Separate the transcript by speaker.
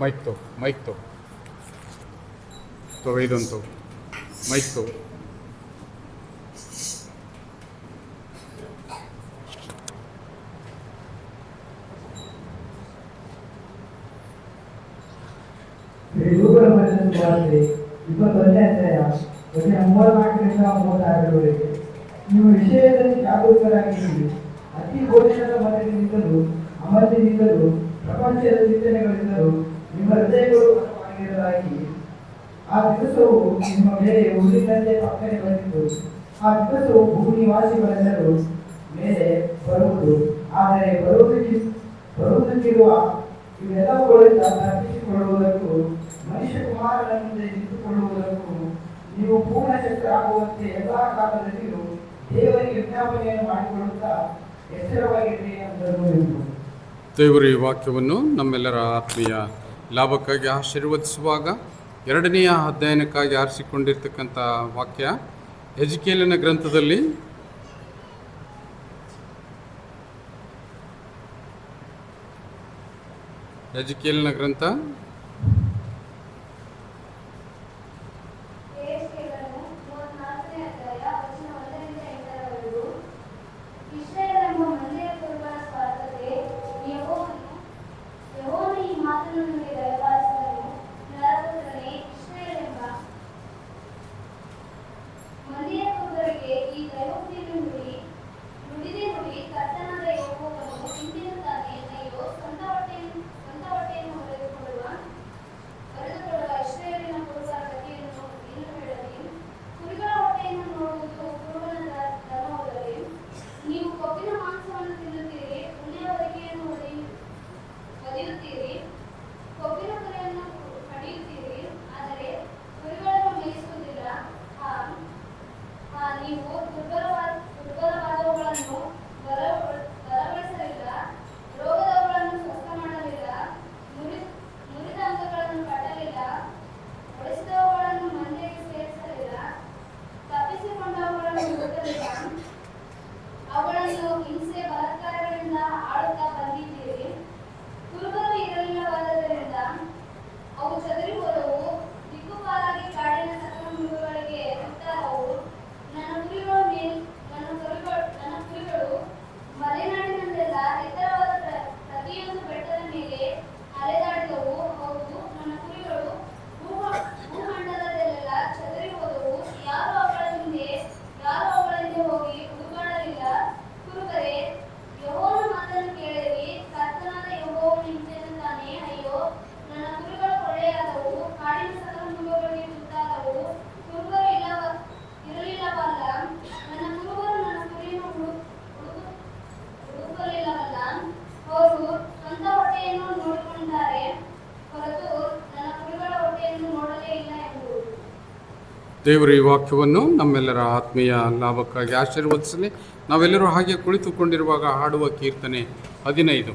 Speaker 1: Mic ತೋ mic ತೋ ತೋ ಇದೊಂದು ಮೈಕ್
Speaker 2: ತೋ ಇಪ್ಪತ್ತೊಂದನೇ ಅಧ್ಯಾಯ ಮೂವತ್ನಾಲ್ಕರಿಂದ ಮೂವತ್ತಾರರವರೆಗೆ. ನೀವು ವಿಷಯದಲ್ಲಿ ಜಾಗರೂಕರಾಗಿದ್ದೀರಿ. ಅತಿ ಘೋಷಣ ಮನದಿಂದಲೂ ಅಮಲಿನಿಂದಲೂ ಪ್ರಪಂಚದ ಚಿಂತನೆಗಳಿಂದಲೂ ನಿಮ್ಮ ಹೃದಯಗಳು ಆಗಿರಲಾಗಿ ಆ ದಿವಸವು ನಿಮ್ಮ ಮೇಲೆ ಉಳಿದಂತೆ ಪಕ್ಕನೆ ಬಂದಿತು ಆ ದಿವಸವು ಭೂನಿವಾಸಿಗಳೆಲ್ಲರೂ ಮೇಲೆ ಬರುವುದು. ಆದರೆ ಬರುವುದಕ್ಕೆ, ಬರುವುದಕ್ಕಿರುವ ಇವೆಲ್ಲವುಗಳಿಂದ ತಪ್ಪಿಸಿಕೊಳ್ಳುವುದಕ್ಕೂ ಮನುಷ್ಯ ಕುಮಾರನ ಮುಂದೆ ನಿಂತುಕೊಳ್ಳುವುದಕ್ಕೂ, ನೀವು ಪೂರ್ಣ ಚಕ್ರ ಆಗುವಂತೆ ಎಲ್ಲ ಕಾಲದಲ್ಲಿಯೂ ದೇವರಿಗೆ ವಿಜ್ಞಾಪನೆಯನ್ನು ಮಾಡಿಕೊಳ್ಳುತ್ತಾ
Speaker 1: ದೇವರು, ಈ ವಾಕ್ಯವನ್ನು ನಮ್ಮೆಲ್ಲರ ಆತ್ಮೀಯ ಲಾಭಕ್ಕಾಗಿ ಆಶೀರ್ವದಿಸುವಾಗ ಎರಡನೆಯ ಅಧ್ಯಯನಕ್ಕಾಗಿ ಆರಿಸಿಕೊಂಡಿರ್ತಕ್ಕಂಥ ವಾಕ್ಯ ಹೆಜಿಕೇಲಿನ ಗ್ರಂಥದಲ್ಲಿ ಎಜಿಕೇಲಿನ ಗ್ರಂಥ ದೇವರ ಈ ವಾಕ್ಯವನ್ನು ನಮ್ಮೆಲ್ಲರ ಆತ್ಮೀಯ ಲಾಭಕ್ಕಾಗಿ ಆಶೀರ್ವದಿಸಲಿ. ನಾವೆಲ್ಲರೂ ಹಾಗೆ ಕುಳಿತುಕೊಂಡಿರುವಾಗ ಹಾಡುವ ಕೀರ್ತನೆ ಹದಿನೈದು.